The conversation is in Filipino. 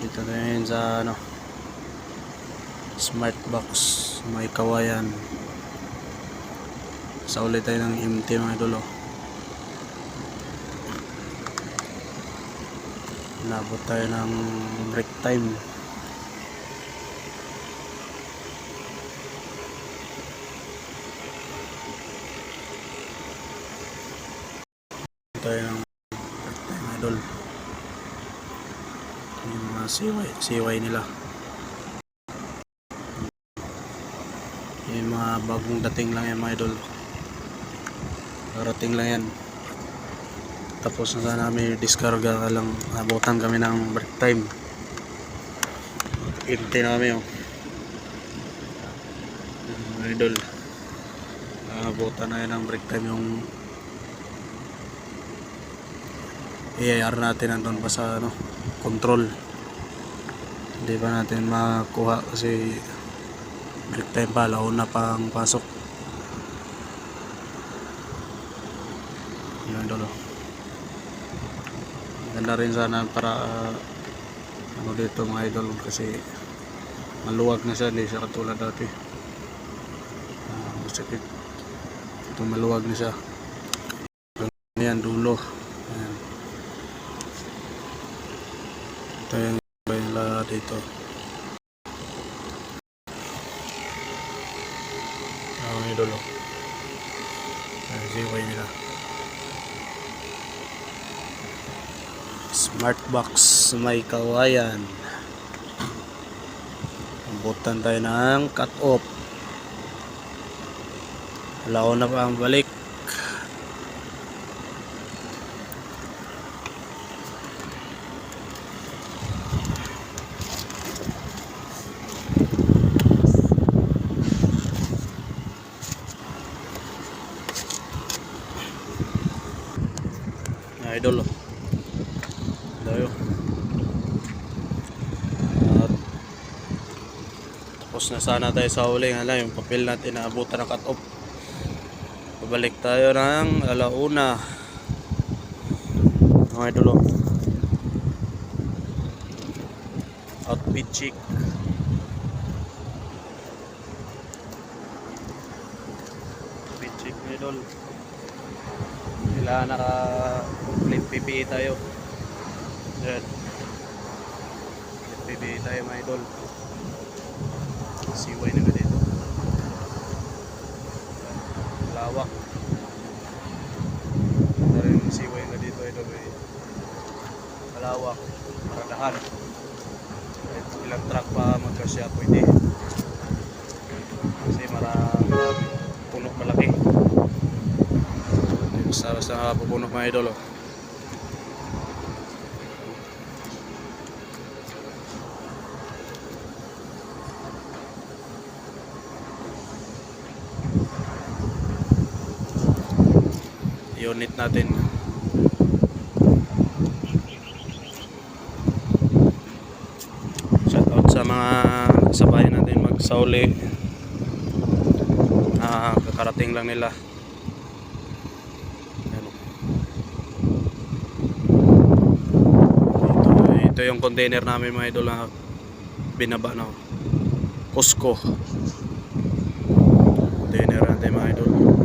Ngayon sa ano smart box may kawayan. Sa ulit tayo ng MT mga idol oh. Nabot tayo ng break time. Tayo ng break time idol yung mga siway, siway nila. Yung mga bagong dating lang yan mga idol. Darating lang yan. Tapos na sana may diskarga lang. Abutan kami ng break time. Empty na kami oh. Idol abutan na yan ng break time yung IAR natin nandun pa sa ano, control. Hindi pa natin makakuha kasi break time pa launa pa ang pasok. Yun idol oh. ganda rin sana para ah, ano dito mga idol kasi maluwag na siya hindi siya katulad dati. Uh, masakit ito maluwag na siya. Yan dulo. Ayan. Ito yung bayla dito ang idol oh. Ayan, siway nila smart box may kawayan. Abutan tayo ng cut off alaw na pa ang balik Idol oh. Tayo. At tapos na sana tayo sa huli nga lang yung papel natin na abutan ng cut off. Babalik tayo ng alauna. Mga idol oh. Outfit chic. Outfit chic mga idol. Kailangan naka complete PPE tayo. Yan. Complete PPE tayo mga idol. Siway na dito. Lawak. Ito rin siway na dito idol. May malawak. Maradahan. Kahit ilang truck pa magkasya pwede. Kasi marami puno malaki. Basta nakapupuno mga idol. Unit natin. Shoutout sa mga kasabay natin magsauli. Ah, kakarating lang nila. Yan o. Ito, yung container namin mga idol na binaba na Cusco. Container natin mga idol.